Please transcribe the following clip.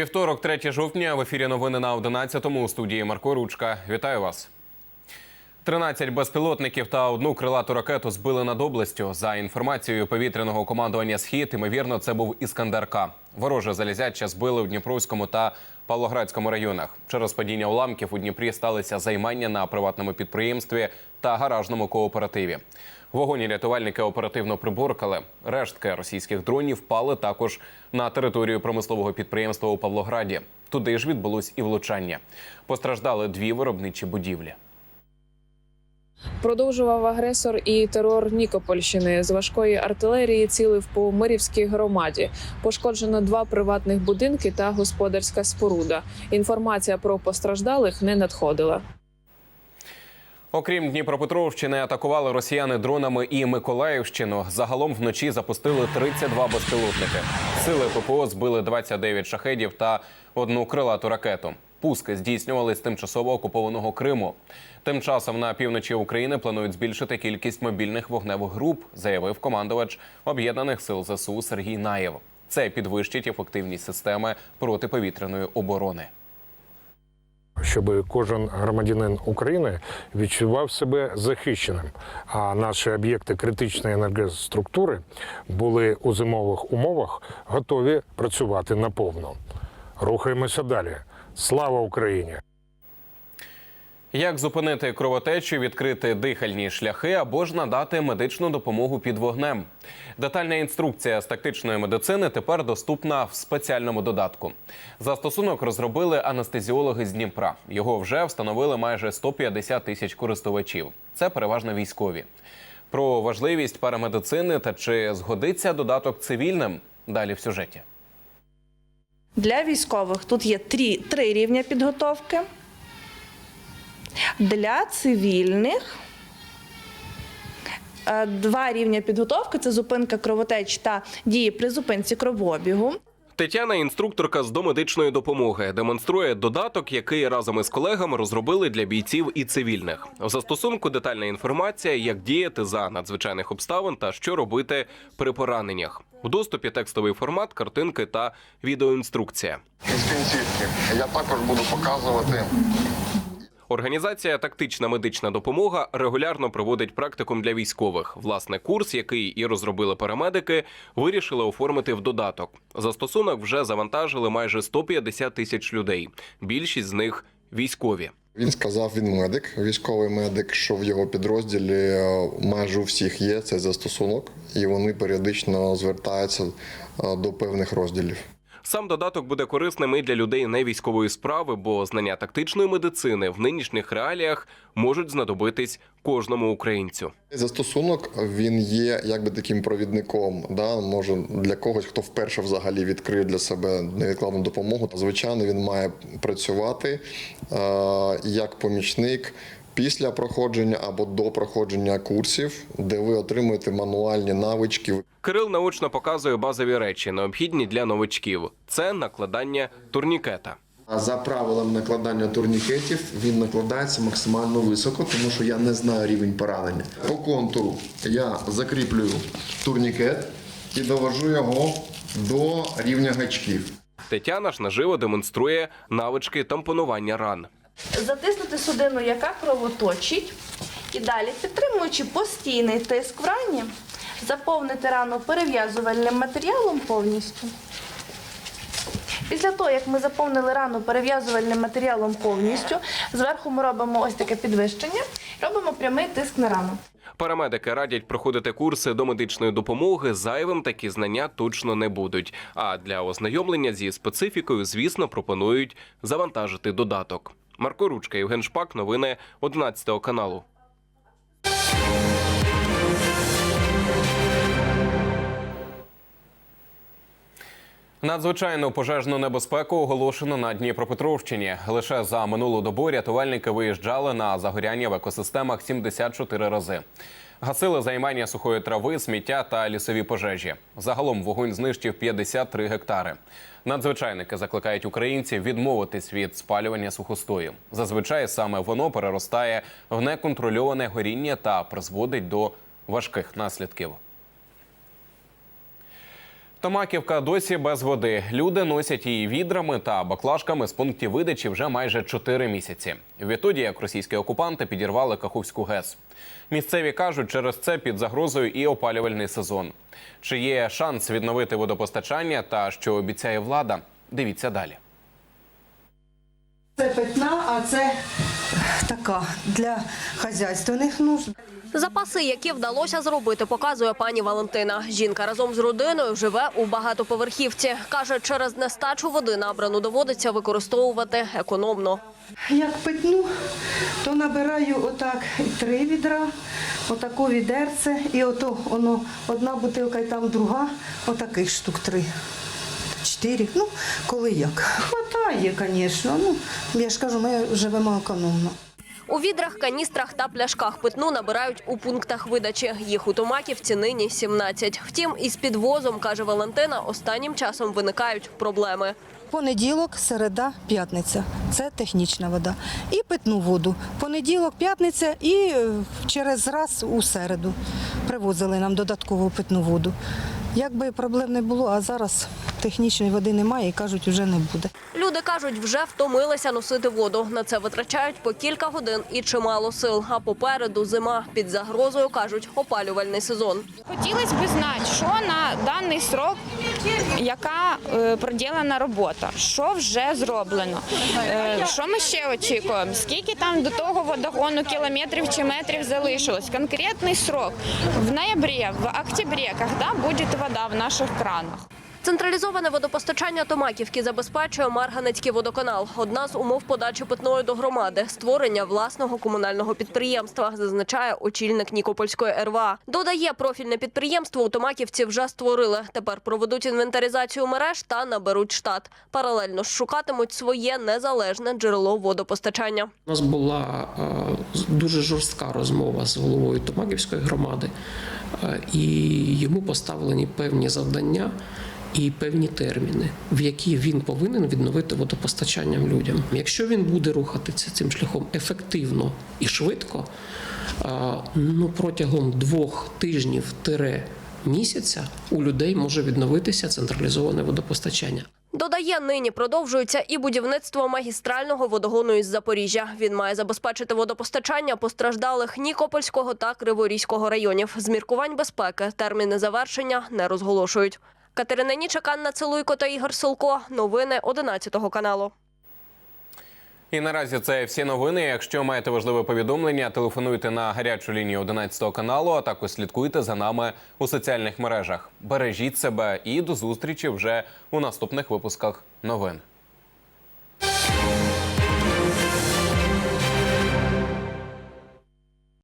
Вівторок, 3 жовтня, в ефірі новини на 11-му у студії Марко Ручка. Вітаю вас. 13 безпілотників та одну крилату ракету збили над областю. За інформацією повітряного командування Схід, ймовірно, це був Іскандер К. Вороже залізяча збили в Дніпровському та Павлоградському районах. Через падіння уламків у Дніпрі сталися займання на приватному підприємстві та гаражному кооперативі. Вогоні рятувальники оперативно приборкали. Рештки російських дронів впали також на територію промислового підприємства у Павлограді. Туди ж відбулось і влучання. Постраждали дві виробничі будівлі. Продовжував агресор і терор Нікопольщини з важкої артилерії цілив по Мирівській громаді. Пошкоджено два приватних будинки та господарська споруда. Інформація про постраждалих не надходила. Окрім Дніпропетровщини, атакували росіяни дронами і Миколаївщину. Загалом вночі запустили 32 безпілотники. Сили ППО збили 29 шахедів та одну крилату ракету. Пуски здійснювали з тимчасово окупованого Криму. Тим часом на півночі України планують збільшити кількість мобільних вогневих груп, заявив командувач об'єднаних сил ЗСУ Сергій Наєв. Це підвищить ефективність системи протиповітряної оборони. щоб кожен громадянин України відчував себе захищеним, а наші об'єкти критичної енергоструктури були у зимових умовах готові працювати наповну. Рухаємося далі. Слава Україні! Як зупинити кровотечу, відкрити дихальні шляхи або ж надати медичну допомогу під вогнем? Детальна інструкція з тактичної медицини тепер доступна в спеціальному додатку. Застосунок розробили анестезіологи з Дніпра. Його вже встановили майже 150 тисяч користувачів. Це переважно військові. Про важливість парамедицини та чи згодиться додаток цивільним далі в сюжеті. Для військових тут є три, три рівня підготовки. Для цивільних е, два рівня підготовки це зупинка кровотеч та дії при зупинці кровообігу. Тетяна, інструкторка з домедичної допомоги, демонструє додаток, який разом із колегами розробили для бійців і цивільних. В застосунку детальна інформація, як діяти за надзвичайних обставин та що робити при пораненнях. В доступі текстовий формат, картинки та відеоінструкція. Я також буду показувати Організація Тактична медична допомога регулярно проводить практикум для військових. Власне, курс, який і розробили парамедики, вирішили оформити в додаток. Застосунок вже завантажили майже 150 тисяч людей. Більшість з них військові. Він сказав, він медик, військовий медик, що в його підрозділі е, майже у всіх є цей застосунок, і вони періодично звертаються е, до певних розділів. Сам додаток буде корисним і для людей не військової справи, бо знання тактичної медицини в нинішніх реаліях можуть знадобитись кожному українцю. Застосунок він є якби таким провідником. Да? Може для когось, хто вперше взагалі відкриє для себе невідкладну допомогу. Звичайно, він має працювати е, як помічник. Після проходження або до проходження курсів, де ви отримуєте мануальні навички, Кирил наочно показує базові речі, необхідні для новачків. Це накладання турнікета. За правилами накладання турнікетів він накладається максимально високо, тому що я не знаю рівень поранення. По контуру я закріплюю турнікет і довожу його до рівня гачків. Тетяна ж наживо демонструє навички тампонування ран. Затиснути судину, яка кровоточить, і далі, підтримуючи постійний тиск в рані, заповнити рану перев'язувальним матеріалом повністю. Після того, як ми заповнили рану перев'язувальним матеріалом повністю, зверху ми робимо ось таке підвищення, робимо прямий тиск на рану. Парамедики радять проходити курси до медичної допомоги. Зайвим такі знання точно не будуть. А для ознайомлення зі специфікою, звісно, пропонують завантажити додаток. Марко Ручка, Євген Шпак, новини 11 каналу. Надзвичайну пожежну небезпеку оголошено на Дніпропетровщині. Лише за минулу добу рятувальники виїжджали на загоряння в екосистемах 74 рази. Гасили займання сухої трави, сміття та лісові пожежі. Загалом вогонь знищив 53 гектари. Надзвичайники закликають українців відмовитись від спалювання сухостою. Зазвичай саме воно переростає в неконтрольоване горіння та призводить до важких наслідків. Томаківка досі без води. Люди носять її відрами та баклажками з пунктів видачі вже майже 4 місяці. Відтоді, як російські окупанти підірвали Каховську ГЕС. Місцеві кажуть, через це під загрозою і опалювальний сезон. Чи є шанс відновити водопостачання та що обіцяє влада? Дивіться далі. Це питна, а це така для хазяйственних нужд. Запаси, які вдалося зробити, показує пані Валентина. Жінка разом з родиною живе у багатоповерхівці. Каже, через нестачу води набрану доводиться використовувати економно. Як питну, то набираю отак три відра, отаку відерце, і ото воно одна бутилка і там друга, отаких штук три. Чотири, ну коли як. Хватає, звісно. Ну, я ж кажу, ми живемо економно. У відрах, каністрах та пляшках питну набирають у пунктах видачі. Їх у Томаківці нині 17. Втім, із підвозом, каже Валентина, останнім часом виникають проблеми. Понеділок, середа, п'ятниця. Це технічна вода. І питну воду. Понеділок, п'ятниця і е, через раз у середу привозили нам додаткову питну воду. Якби проблем не було, а зараз технічної води немає і кажуть, вже не буде. Люди кажуть, вже втомилися носити воду. На це витрачають по кілька годин і чимало сил. А попереду зима під загрозою кажуть опалювальний сезон. Хотілося б знати, що на даний срок, яка е, проділена робота, що вже зроблено, е, що ми ще очікуємо, скільки там до того водогону кілометрів чи метрів залишилось. Конкретний срок в ноябрі, в октябрі, коли буде вода в наших кранах. Централізоване водопостачання Томаківки забезпечує Марганецький водоканал. Одна з умов подачі питної до громади створення власного комунального підприємства, зазначає очільник Нікопольської РВА. Додає, профільне підприємство у Томаківці вже створили. Тепер проведуть інвентаризацію мереж та наберуть штат. Паралельно шукатимуть своє незалежне джерело водопостачання. У нас була е, дуже жорстка розмова з головою Томаківської громади, е, і йому поставлені певні завдання і певні терміни, в які він повинен відновити водопостачанням людям. Якщо він буде рухатися цим шляхом ефективно і швидко, ну протягом двох тижнів тире місяця у людей може відновитися централізоване водопостачання. Додає, нині продовжується і будівництво магістрального водогону із Запоріжжя. Він має забезпечити водопостачання постраждалих Нікопольського та Криворізького районів. З міркувань безпеки терміни завершення не розголошують. Катерина Нічак, Анна Целуйко та Ігор Солко. Новини 11 каналу. І наразі це всі новини. Якщо маєте важливе повідомлення, телефонуйте на гарячу лінію 11 каналу, а також слідкуйте за нами у соціальних мережах. Бережіть себе і до зустрічі вже у наступних випусках новин.